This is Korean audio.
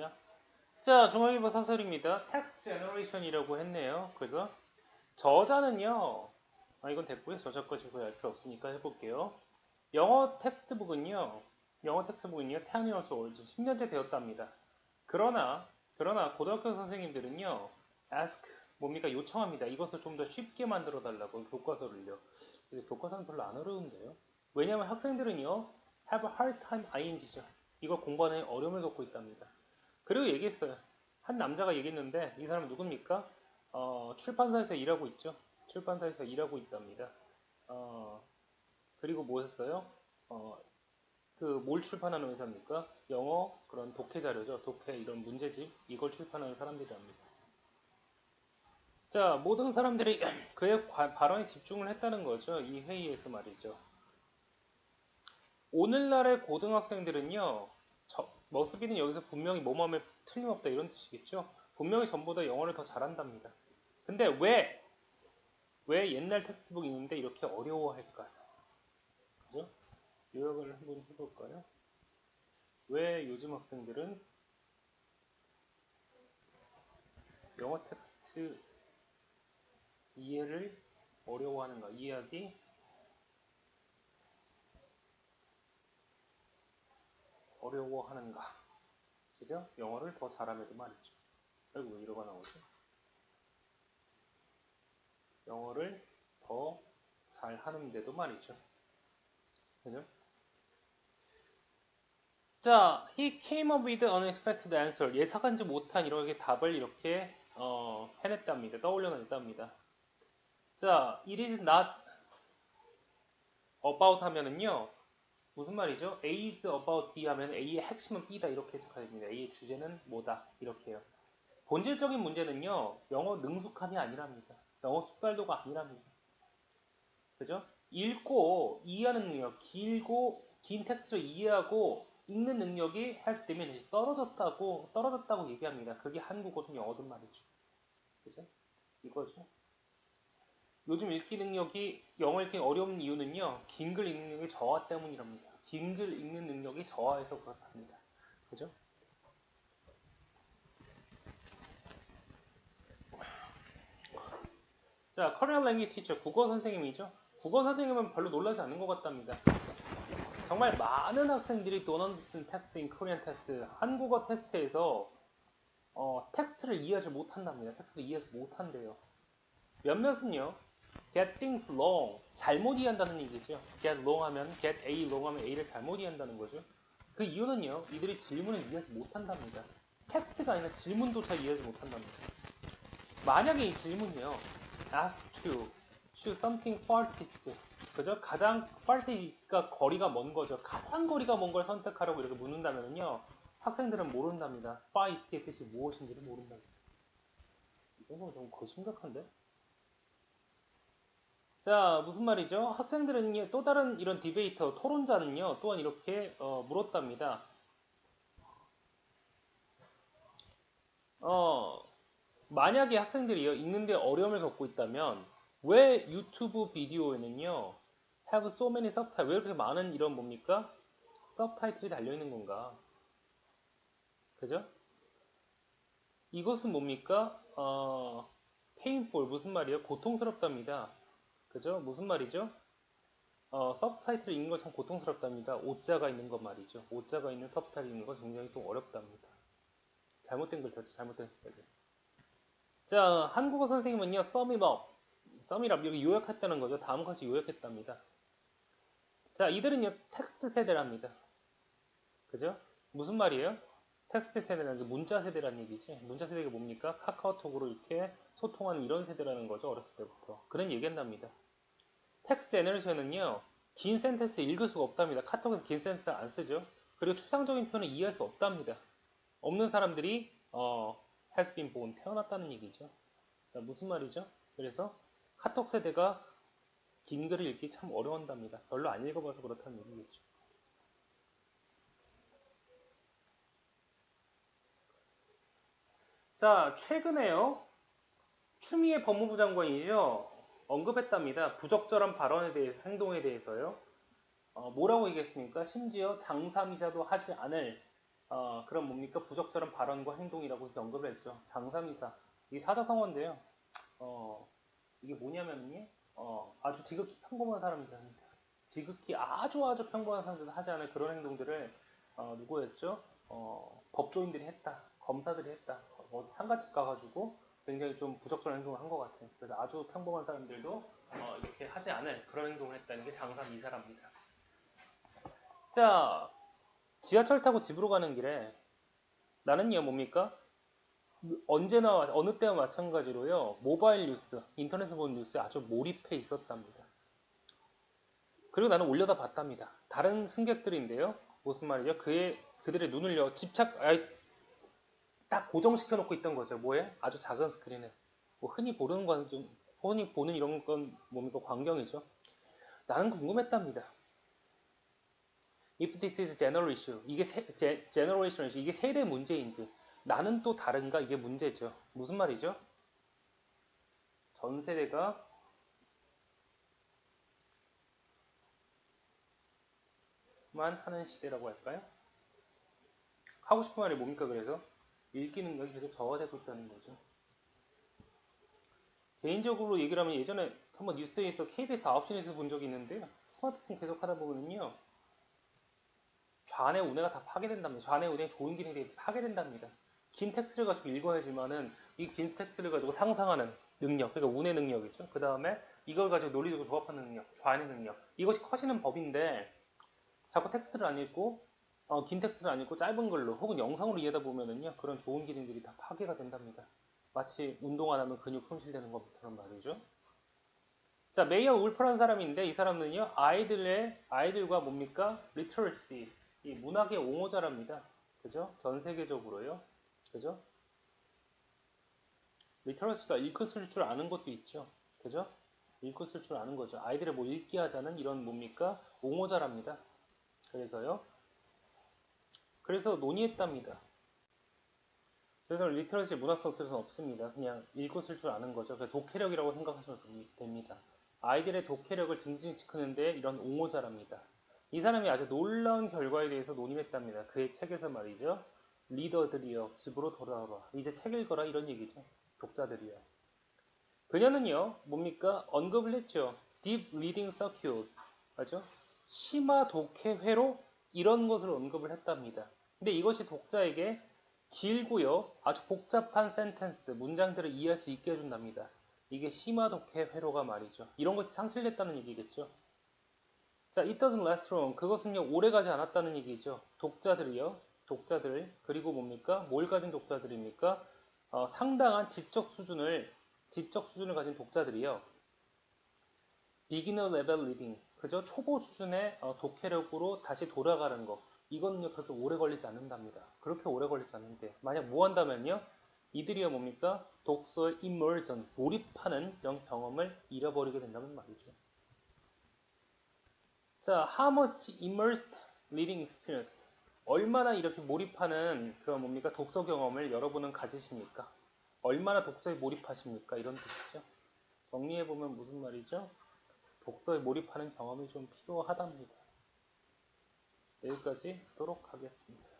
시작. 자, 중앙일보 사설입니다. 텍스트 제너레이션이라고 했네요. 그래서 저자는요. 아, 이건 됐고요. 저자 것이고 알 필요 없으니까 해볼게요. 영어 텍스트북은요. 영어 텍스트북은요. 올지 10년째 되었답니다. 그러나 그러나 고등학교 선생님들은요. ask 뭡니까 요청합니다. 이것을 좀 더 쉽게 만들어 달라고 교과서를요. 근데 교과서는 별로 안 어려운데요. 왜냐하면 학생들은요. have a hard time ing죠. 이거 공부하는 어려움을 겪고 있답니다. 그리고 얘기했어요. 한 남자가 얘기했는데 이 사람은 누굽니까? 어, 출판사에서 일하고 있죠. 출판사에서 일하고 있답니다. 어, 그리고 뭐 했어요? 어, 그뭘 출판하는 회사입니까? 영어 그런 독해 자료죠. 독해 이런 문제집 이걸 출판하는 사람들이랍니다. 자, 모든 사람들이 그의 과- 발언에 집중을 했다는 거죠. 이 회의에서 말이죠. 오늘날의 고등학생들은요, 저, 머스비는 여기서 분명히 몸함에 틀림없다 이런 뜻이겠죠. 분명히 전보다 영어를 더 잘한답니다. 근데 왜, 왜 옛날 텍스트북 있는데 이렇게 어려워할까요? 그죠? 요약을 한번 해볼까요? 왜 요즘 학생들은 영어 텍스트 이해를 어려워하는가? 이해하기 어려워하는가? 그죠? 영어를 더 잘함에도 말이죠. 왜 이러가 나오지? 영어를 더 잘하는데도 말이죠. 그죠? 자, he came up with an unexpected answer. 예상하지 못한 이렇게 답을 이렇게 어, 해냈답니다. 떠올려냈답니다. 자, it is not about 하면은요. 무슨 말이죠? A is about B 하면 A의 핵심은 B다 이렇게 해석해야 됩니다. A의 주제는 뭐다 이렇게요. 본질적인 문제는요. 영어 능숙함이 아니랍니다. 영어 숙달도가 아니랍니다. 그죠? 읽고 이해하는 능력, 길고 긴 텍스트를 이해하고 읽는 능력이 헬스 이제 떨어졌다고 떨어졌다고 얘기합니다. 그게 한국어든 영어든 말이죠. 그죠? 이거죠. 요즘 읽기 능력이 영어 읽기 어려운 이유는요. 긴 글 읽는 능력이 저하 때문이랍니다. 긴 글 읽는 능력이 저하해서 그렇답니다. 그죠? 자, 커리어 랭귀 티처 국어 선생님이죠. 국어 선생님은 별로 놀라지 않는 것 같답니다. 정말 많은 학생들이 understand text in Korean test 한국어 테스트에서 어, 텍스트를 이해하지 못한답니다. 텍스트를 이해하지 못한대요. 몇몇은요, get things wrong, 잘못 이해한다는 얘기죠. get wrong 하면, get A wrong 하면 A를 잘못 이해한다는 거죠. 그 이유는요, 이들이 질문을 이해하지 못한답니다. 텍스트가 아니라 질문도 잘 이해하지 못한답니다. 만약에 이 질문이요, ask to, choose something farthest, 그죠? 가장 farthest가 거리가 먼 거죠. 가장 거리가 먼 걸 선택하라고 이렇게 묻는다면요, 학생들은 모른답니다. farth의 뜻이 무엇인지를 모른답니다. 이건 좀 거의 심각한데? 자, 무슨 말이죠? 학생들은요, 또 다른 이런 디베이터, 토론자는요, 또한 이렇게 어, 물었답니다. 어, 만약에 학생들이요, 읽는데 어려움을 겪고 있다면, 왜 유튜브 비디오에는요, have so many subtitles, 왜 이렇게 많은 이런 뭡니까? 서브타이틀이 달려있는 건가? 그죠? 이것은 뭡니까? 어, painful, 무슨 말이에요? 고통스럽답니다. 그죠? 무슨 말이죠? 어, 서브타이틀 읽는 거참 고통스럽답니다. 오자가 있는 것 말이죠. 오자가 있는 서브타이틀 읽는 거 굉장히 좀 어렵답니다. 잘못된 글자죠. 잘못된 스펠링. 자, 한국어 선생님은요, it up. 여기 요약했다는 거죠. 다음 같이 요약했답니다. 자, 이들은요, 텍스트 세대랍니다. 그죠? 무슨 말이에요? 텍스트 세대라는 게 문자 세대라는 얘기지. 문자 세대가 뭡니까? 카카오톡으로 이렇게 소통하는 이런 세대라는 거죠. 어렸을 때부터. 그런 얘기한답니다. 텍스트 제너레이션은요. 긴 센텐스 읽을 수가 없답니다. 카톡에서 긴 센텐스 안 쓰죠. 그리고 추상적인 표현을 이해할 수 없답니다. 없는 사람들이 어, has been born 태어났다는 얘기죠. 자, 무슨 말이죠? 그래서 카톡 세대가 긴 글을 읽기 참 어려운답니다. 별로 안 읽어봐서 그렇다는 얘기겠죠. 자, 최근에요. 추미애 법무부 장관이죠. 언급했답니다. 부적절한 발언에 대해서, 행동에 대해서요. 어, 뭐라고 얘기했습니까? 심지어 장사미사도 하지 않을 어, 그런 뭡니까 부적절한 발언과 행동이라고 언급을 했죠. 장삼이사 이 사자성어인데요. 어, 이게 뭐냐면요, 어, 아주 지극히 평범한 사람이다. 지극히 아주 아주 평범한 사람들도 하지 않을 그런 행동들을 어, 누구였죠? 어, 법조인들이 했다. 검사들이 했다. 뭐 상가집 가가지고 굉장히 좀 부적절한 행동을 한 것 같아요. 그래서 아주 평범한 사람들도 어, 이렇게 하지 않을 그런 행동을 했다는 게 장삼 이사랍니다. 자, 지하철 타고 집으로 가는 길에 나는요 뭡니까? 언제나 어느 때와 마찬가지로요 모바일 뉴스, 인터넷에서 보는 뉴스에 아주 몰입해 있었답니다. 그리고 나는 올려다 봤답니다. 다른 승객들인데요. 무슨 말이죠? 그의 그들의 눈을요 집착 아이, 딱 고정시켜 놓고 있던 거죠. 뭐에? 아주 작은 스크린에. 뭐 흔히 보는 건 좀, 흔히 보는 이런 건 뭡니까? 광경이죠. 나는 궁금했답니다. If this is general issue, 이게 세, 제, generation issue, 이게 세대 문제인지 나는 또 다른가 이게 문제죠. 무슨 말이죠? 전 세대가 만 하는 시대라고 할까요? 하고 싶은 말이 뭡니까 그래서? 읽기 능력이 계속 저하되고 있다는 거죠. 개인적으로 얘기를 하면 예전에 한번 뉴스에서 KBS 9시 뉴스 본 적이 있는데 스마트폰 계속 하다 보면요. 좌뇌 우뇌가 다 파괴된답니다. 좌뇌 우뇌 좋은 기능들이 파괴된답니다. 긴 텍스트를 가지고 읽어야지만은 이 긴 텍스트를 가지고 상상하는 능력, 그러니까 우뇌 능력이죠. 그 다음에 이걸 가지고 논리적으로 조합하는 능력, 좌뇌 능력. 이것이 커지는 법인데 자꾸 텍스트를 안 읽고 어, 긴 텍스트를 안 읽고 짧은 글로 혹은 영상으로 이해하다 보면은요 그런 좋은 기능들이 다 파괴가 된답니다. 마치 운동 안 하면 근육 손실되는 것처럼 말이죠. 자 메이어 울프라는 사람인데 이 사람은요 아이들의 아이들과 뭡니까 리터러시 이 문학의 옹호자랍니다. 그죠? 전 세계적으로요. 그죠? 리터러시가 읽고 쓸 줄 아는 것도 있죠. 그죠? 읽고 쓸 줄 아는 거죠. 아이들의 뭐 읽기 하자는 이런 뭡니까 옹호자랍니다. 그래서요. 그래서 논의했답니다. 그래서 리터러시 문학 속에서는 없습니다. 그냥 쓸줄 아는 거죠. 독해력이라고 생각하시면 됩니다. 아이들의 독해력을 증진시키는데 이런 옹호자랍니다. 이 사람이 아주 놀라운 결과에 대해서 논의했답니다. 그의 책에서 말이죠. 리더들이여 집으로 돌아오라. 이제 책 읽어라 이런 얘기죠. 독자들이요. 그녀는요. 뭡니까? 언급을 했죠. Deep Reading Circuit. 맞죠? 심화 독해회로 이런 것을 언급을 했답니다. 근데 이것이 독자에게 길고요. 아주 복잡한 센텐스, 문장들을 이해할 수 있게 해준답니다. 이게 심화 독해 회로가 말이죠. 이런 것이 상실됐다는 얘기겠죠. 자, it doesn't last long. 그것은요, 오래 가지 않았다는 얘기죠. 독자들이요. 독자들. 그리고 뭡니까? 뭘 가진 독자들입니까? 어, 상당한 지적 수준을, 지적 수준을 가진 독자들이요. beginner level reading. 그죠? 초보 수준의 어, 독해력으로 다시 돌아가는 것. 이거는요, 그렇게 오래 걸리지 않는답니다. 그렇게 오래 걸리지 않는데. 만약 뭐 한다면요? 이들이요, 뭡니까? 독서의 immersion, 몰입하는 이런 경험을 잃어버리게 된다는 말이죠. 자, how much immersed reading experience? 얼마나 이렇게 몰입하는 그런 뭡니까? 독서 경험을 여러분은 가지십니까? 얼마나 독서에 몰입하십니까? 이런 뜻이죠. 정리해 보면 무슨 말이죠? 독서에 몰입하는 경험이 좀 필요하답니다. 여기까지 하도록 하겠습니다.